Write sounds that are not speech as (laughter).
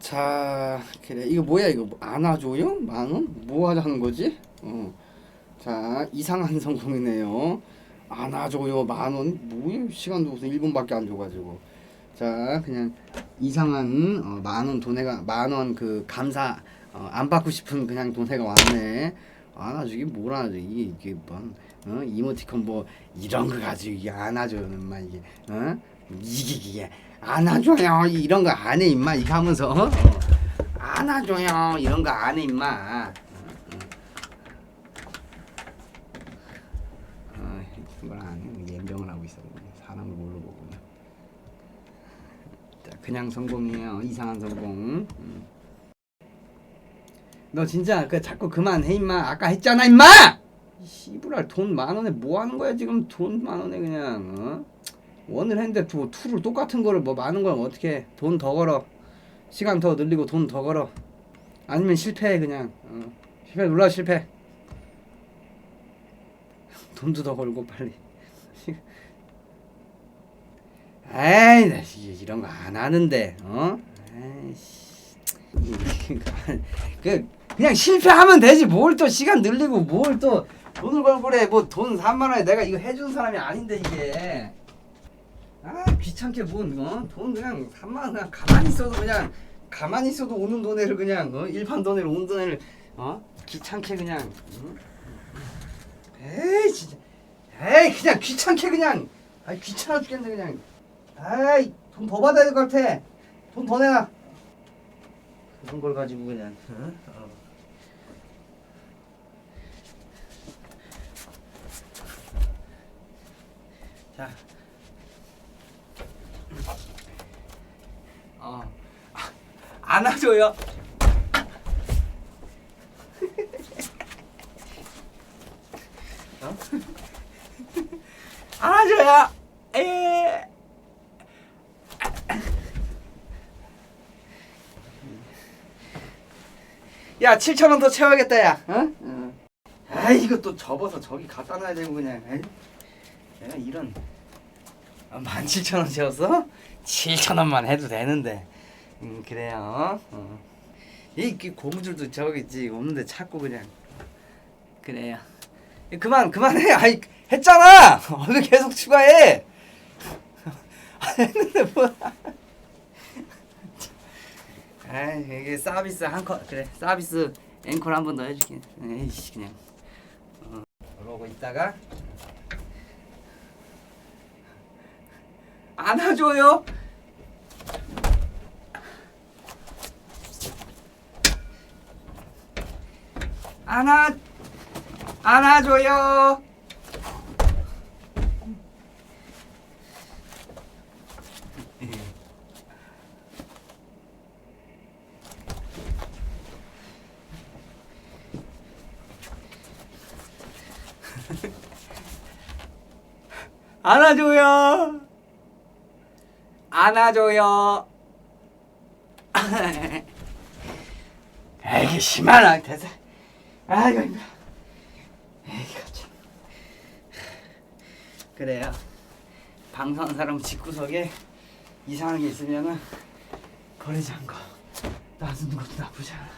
자, 그래. 이거 뭐야? 이거 안아줘요? 만 원? 뭐 하자는 거지? 어. 자, 이상한 (laughs) 성공이네요. 안아줘요, 만 원? 뭐야? 시간도 무슨 1분밖에 안 줘가지고. 자, 그냥 이상한 어, 만원 돈에가 만원 그 감사 어, 안 받고 싶은 그냥 돈에가 왔네. 안아주기 뭘 안아주기 이게 이게 뭐 어? 이모티콘 뭐 이런 거 가지고 이게 안아줘는 인마 이게 어? 이게 안아줘요 이런 거 안 해 임마 이거 하면서 어? 안아줘요 이런 거 안 해 임마. 어, 보고 자, 그냥 성공이에요. 이상한 성공. 음. 너 진짜 그 자꾸 그만해 임마. 아까 했잖아 임마! 이 씨부랄 돈 만 원에 뭐 하는 거야 지금? 돈 만 원에 그냥 어? 원을 했는데 두 투를 똑같은 거를 뭐 많은 걸 어떻게 돈 더 걸어. 시간 더 늘리고 돈 더 걸어. 아니면 실패해 그냥. 어. 실패 눌러 실패. (laughs) 돈도 더 걸고 빨리. (laughs) 에이 나 이- 이런 거 안 하는데 어? 에이씨. (laughs) 그 그냥 실패하면 되지. 뭘 또 시간 늘리고 뭘 또 돈을 걸고 그래. 뭐 돈 3만 원에 내가 이거 해주는 사람이 아닌데 이게. 아 귀찮게 뭔어돈 그냥 3만 원 그냥 가만히 있어도 그냥 가만히 있어도 오는 돈을 그냥 어? 일반 돈으로 오는 돈을 어? 귀찮게 그냥 응? 에이 진짜. 에이 그냥 귀찮게 그냥. 아 귀찮아 죽겠네 그냥. 아이 돈 더 받아야 될 것 같아. 돈 더 내놔. 그런 걸 가지고 그냥 어? 어. 자 어. 아, 안아줘요 어? 안아줘요 에 야 7천 원 더 채워야겠다 야 어? 어. 아 이거 또 접어서 저기 갖다 놔야 되고 그냥 에이. 내가 이런 아, 17,000원 채웠어? 7,000원만 해도 되는데. 음 그래요. 어. 이그 고무줄도 저기 있지. 없는데 자꾸 그냥. 그래요. 그만 그만해. 아이 했잖아! (laughs) 왜 계속 추가해! (laughs) 했는데 뭐. (laughs) 아 이게 서비스 한컷. 그래 서비스 앵콜 한 번 더 해줄게. 에이씨 그냥. 어, 그러고 있다가 안아줘요. 안아 안아줘요. 안아줘요 안아줘요. (laughs) 에이 심하나 대사 아이고 힘들어. 에이가 참. 그래요. 방송하는 사람 집구석에 이상한 게 있으면은 버리지 않고 놔두는 것도 나쁘지 않아